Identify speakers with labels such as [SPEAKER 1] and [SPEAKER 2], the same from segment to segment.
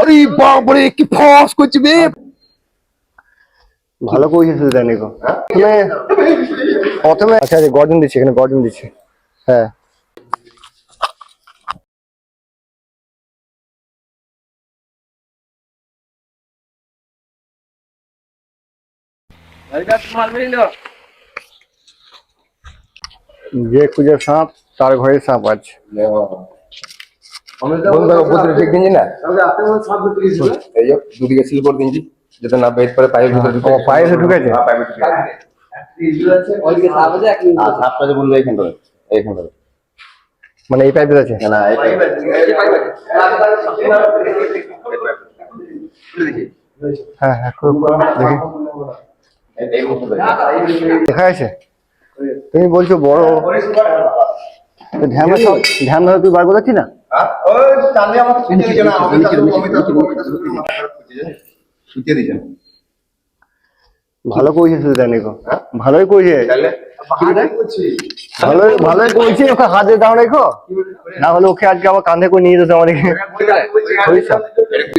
[SPEAKER 1] আরে বাপরে, কি ফস করছে বে।
[SPEAKER 2] ভালো শুধু জানি গো। প্রথমে প্রথমে আচ্ছা আচ্ছা গর্জন দিচ্ছে, এখানে গর্জন দিচ্ছে। হ্যাঁ। যে খুঁজে সাপ, তার ঘরে সাপ আছে।
[SPEAKER 1] ঠিক না? এই যে দুদিকে সিল করে দিনছি যাতে না ভিতরে ঢুকে
[SPEAKER 2] পায়ে ঢুকেছে?
[SPEAKER 1] হ্যাঁ, পায়ে
[SPEAKER 2] মানে এই পাইপে আছে?
[SPEAKER 1] না এই
[SPEAKER 2] হ্যাঁ হ্যাঁ খুব দেখি। দেখা। আছে তুমি বলছো বড়। ধ্যান ধ্যান ধরে তুই বার করছিস না?
[SPEAKER 1] দিয়েছে
[SPEAKER 2] ভালো শুধু জানি গো। ভালোই করেছে ভালোই ভালোই করেছে ওকে হাতে দাও রেখো না হলে ওকে আজকে আবার কাঁধে করে নিয়ে যেতে আমাদেরকে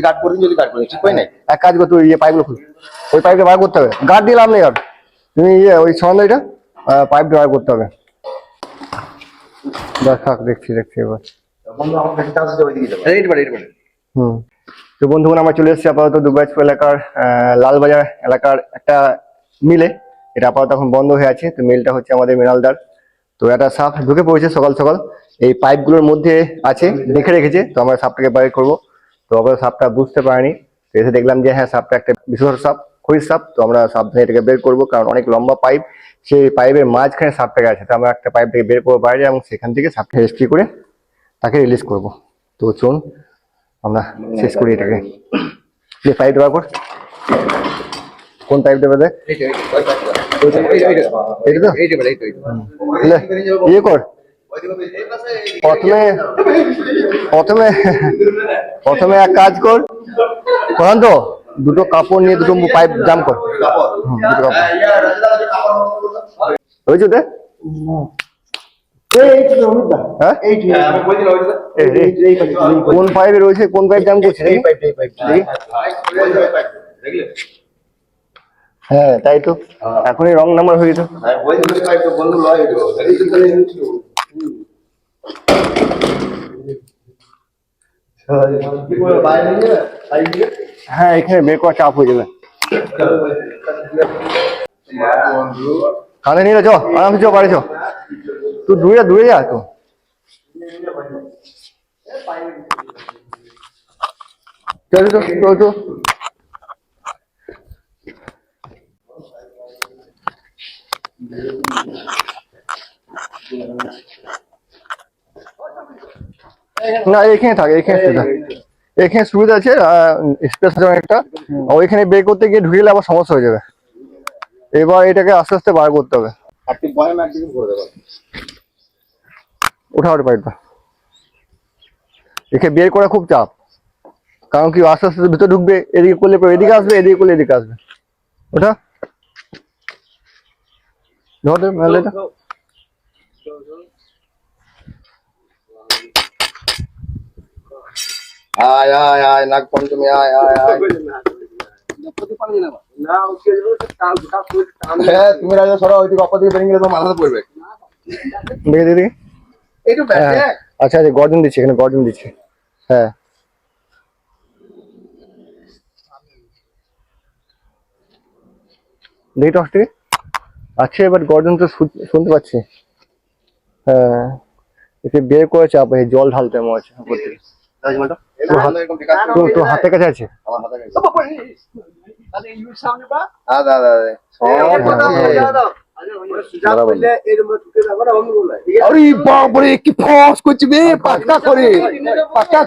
[SPEAKER 1] গার্ড করে যদি গার্ড করে ঠিক হয় নাই?
[SPEAKER 2] এক কাজ কর তুই ইয়ে পাইপগুলো খুল। ওই পাইপটা বার করতে হবে। গার্ড দিলাম নেই আর। তুমি ইয়ে ওই সন্ধ্যাটা পাইপটা বার করতে হবে। দেখ দেখছি দেখছি এবার।
[SPEAKER 1] বন্ধু আমার কাছে চান্স দেবে দিকে যাবে। এইট বাড়ি এইট বাড়ি
[SPEAKER 2] হুম। তো বন্ধুগণ আমরা চলে এসেছি আপাতত দুর্গাজপুর এলাকার লালবাজার এলাকার একটা মিলে। এটা আপাতত এখন বন্ধ হয়ে আছে। তো মিলটা হচ্ছে আমাদের মৃণালদার তো একটা সাপ ঢুকে পড়েছে সকাল সকাল। এই পাইপগুলোর মধ্যে আছে দেখে রেখেছে। তো আমরা সাপটাকে বাইর করব। তো আমরা সাপটা বুঝতে পারিনি। তো এসে দেখলাম যে হ্যাঁ সাপটা একটা বিশেষ সাপ খড়ির সাপ। তো আমরা সাবধানে এটাকে বের করব কারণ অনেক লম্বা পাইপ। সেই পাইপের মাঝখানে সাপটাকে আছে। তো আমরা একটা পাইপ থেকে বের করব বাইরে এবং সেখান থেকে সাপটা রেস্কিউ করে তাকে রিলিজ করব। তো চলুন আমরা শেষ করি এটাকে। যে পাইপ দেওয়ার পর কোন পাইপ দেবে দেখ? এটা তো? ইয়ে কর। প্রথমে প্রথমে প্রথমে এক কাজ কর। প্রধান তো দুটো কাপড় নিয়ে দুটো পাইপ জাম কর। দুটো কাপড়। হয়েছে হ্যাঁ এই, কোন পাইপে রয়েছে? কোন পাইপ জাম করছে। হ্যাঁ তাই তো। এখনই রং নাম্বার হয়ে গেছে। হ্যাঁ এখানে বের করা চাপ হয়ে যাবে। কানে নিয়ে চ আরামসে চ বাড়ি চ তুই দূরে দূরে যা তো চল চল না এখানে থাকে এখানে এখানে সুবিধা আছে স্পেস আছে একটা। ওইখানে বের করতে গিয়ে ঢুকে আবার সমস্যা হয়ে যাবে। এবার এটাকে আস্তে আস্তে বার করতে হবে। ওঠা ওটা পাইপটা একে বের করা খুব চাপ কারণ কি আস্তে আস্তে ভিতরে ঢুকবে এদিকে করলে পরে এদিকে আসবে এদিকে করলে এদিকে আসবে ওটা ধর দে, নাহলে এটা।
[SPEAKER 1] আয় আয় আয় নাগ পঞ্চমী আয় আয় আয় হ্যাঁ তুমি রাজা সরা ওইদিকে অপর দিকে বেরিয়ে গেলে তোমার মাথাতে পড়বে
[SPEAKER 2] দেখে দেখে দেখে
[SPEAKER 1] একটু
[SPEAKER 2] হ্যাঁ আচ্ছা আচ্ছা গর্জন দিচ্ছে এখানে গর্জন দিচ্ছে হ্যাঁ দেখি টস থেকে আচ্ছা এবার গর্জন তো শুনতে পাচ্ছি হ্যাঁ একে বের করে চাপ এই জল ঢালতে মনে হচ্ছে উপর তো তো হাতের কাছে আছে
[SPEAKER 1] আমার হাতে গেছে আদা আদা আদা আরে বাপরে কি ফস করছে বে পাক্কা করে। পাক্কা।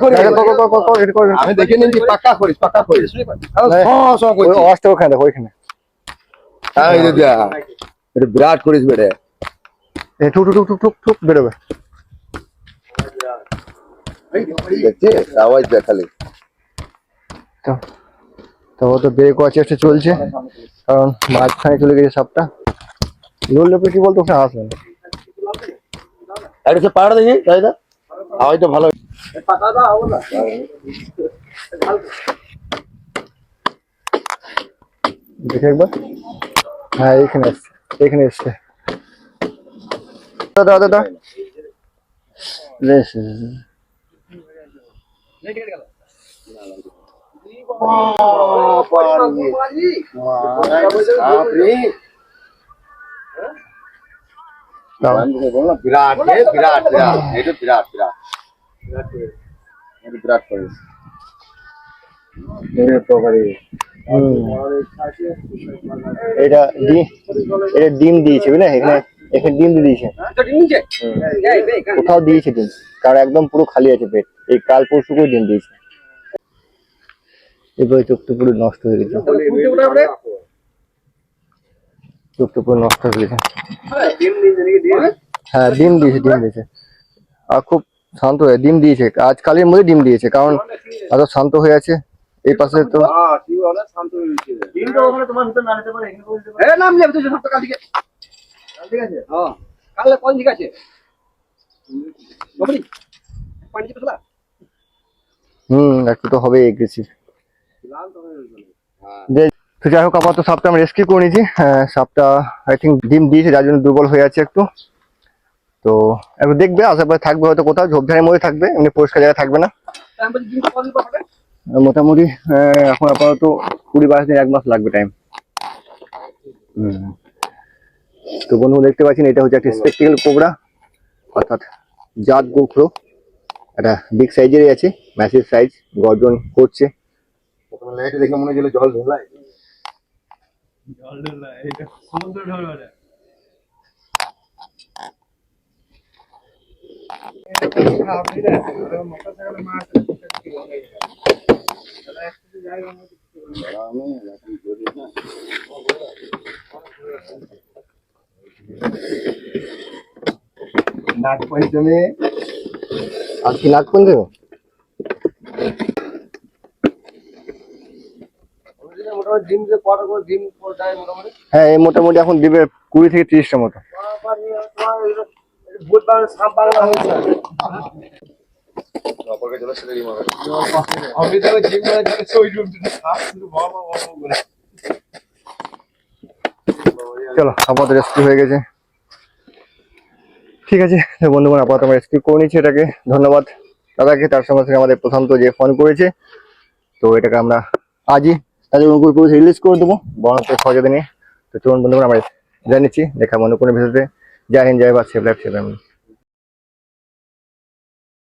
[SPEAKER 1] আমি দেখে নিয়েছি পাক্কা করিস পাক্কা করিস ফস
[SPEAKER 2] ওই
[SPEAKER 1] করছিস
[SPEAKER 2] ওখানে দেখো ওইখানে।
[SPEAKER 1] এই যে এটা বিরাট করিস বেড়ে
[SPEAKER 2] এই টুক টুক টুক টুক টুক
[SPEAKER 1] দেখছিস আওয়াজ দেখ
[SPEAKER 2] তো তো বের করার চেষ্টা চলছে কারণ মাঝখানে চলে গেছে সাপটা লড়লে পরে কি বলতো ওখানে আসবে না
[SPEAKER 1] একটা সে পাড়া দেখি তাই না আওয়াজটা ভালো
[SPEAKER 2] দেখে একবার হ্যাঁ এইখানে এসছে এইখানে এসছে দাদা দাদা বেশ দাও।
[SPEAKER 3] বিরাট বিরাট বিরাট। এটা বিরাট বিরাট। বিরাট করে
[SPEAKER 2] এটা ডিম এটা ডিম দিয়েছে বুঝলে? এখানে এখানে ডিম দিয়েছে। কোথাও দিয়েছে ডিম কারণ একদম পুরো খালি আছে পেট। এই কাল পরশু করে ডিম দিয়েছে? এবারে চোখটা পুরো নষ্ট হয়ে গেছে। চোখটা পুরো নষ্ট হয়ে গেছে। হ্যাঁ ডিম দিয়েছে ডিম? দিয়েছে আর খুব শান্ত হয়ে ডিম দিয়েছে। আজ কালের মধ্যে ডিম দিয়েছে কারণ এত শান্ত হয়ে আছে এই পাশে তো
[SPEAKER 3] হ্যাঁ
[SPEAKER 2] হুম একটু তো হবে এগ্রেসিভ তো যাই হোক আপাতত সাপটা আমি রেস্কিউ করে নিয়েছি। হ্যাঁ, সাপটা আই থিঙ্ক ডিম দিয়েছে যার জন্য দুর্বল হয়ে আছে একটু। তো একটু দেখবে আশেপাশে থাকবে হয়তো কোথাও ঝোপঝাড়ের মধ্যে থাকবে এমনি পরিষ্কার জায়গায় থাকবে না। মোটামুটি আহ, এখন আপাতত কুড়ি বাইশ দিন এক মাস লাগবে টাইম তো বন্ধু দেখতে পাচ্ছেন এটা হচ্ছে একটা স্পেকটিক্যাল কোবরা অর্থাৎ জাত গোখরো। একটা বিগ সাইজেরই আছে ম্যাসিভ সাইজ গর্জন করছে।
[SPEAKER 3] দেখে মনে হচ্ছিল জল ঢোলাই
[SPEAKER 2] নাক পঞ্চমে আজকে নাক পঞ্চমে
[SPEAKER 3] মোটামুটি ডিম যে কটা করে ডিম দেয় মোটামুটি?
[SPEAKER 2] হ্যাঁ এই মোটামুটি এখন দিবে কুড়ি থেকে তিরিশটা মতো।
[SPEAKER 1] চলে
[SPEAKER 2] আপাতত রেস্কিউ হয়ে গেছে। ঠিক আছে বন্ধুগণ আপাতত আমরা রেস্কিউ করে নিচ্ছি এটাকে। ধন্যবাদ দাদাকে তার সঙ্গে সঙ্গে আমাদের প্রশান্ত যে ফোন করেছে। তো এটাকে আমরা আজই তাদের অনুকূল পরিবেশ রিলিজ করে দেবো। বনতে সহযোগিতা নিয়ে। তো চলুন বন্ধুগুলো আমরা জানিয়েছি দেখা মনে কোনো ভিতরে জয় হিন্দ, জয় বা সেভ লাইফ, সেভ